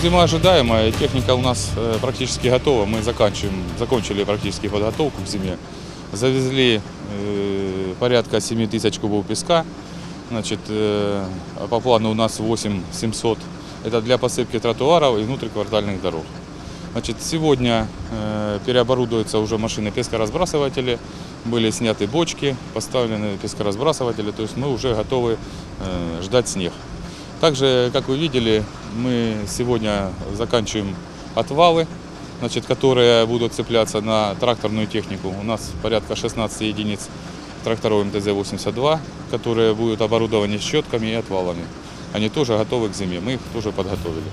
зима ожидаемая, техника у нас э, практически готова. Мы заканчиваем, закончили практически подготовку к зиме. Завезли э, порядка 7 тысяч кубов песка. Значит, э, а по плану у нас 8 700. Это для посыпки тротуаров и внутриквартальных дорог. Значит, сегодня э, переоборудуются уже машины пескоразбрасыватели, были сняты бочки, поставлены пескоразбрасыватели, то есть мы уже готовы э, ждать снег. Также, как вы видели, мы сегодня заканчиваем отвалы, значит, которые будут цепляться на тракторную технику. У нас порядка 16 единиц тракторов МТЗ-82, которые будут оборудованы щетками и отвалами. Они тоже готовы к зиме, мы их тоже подготовили.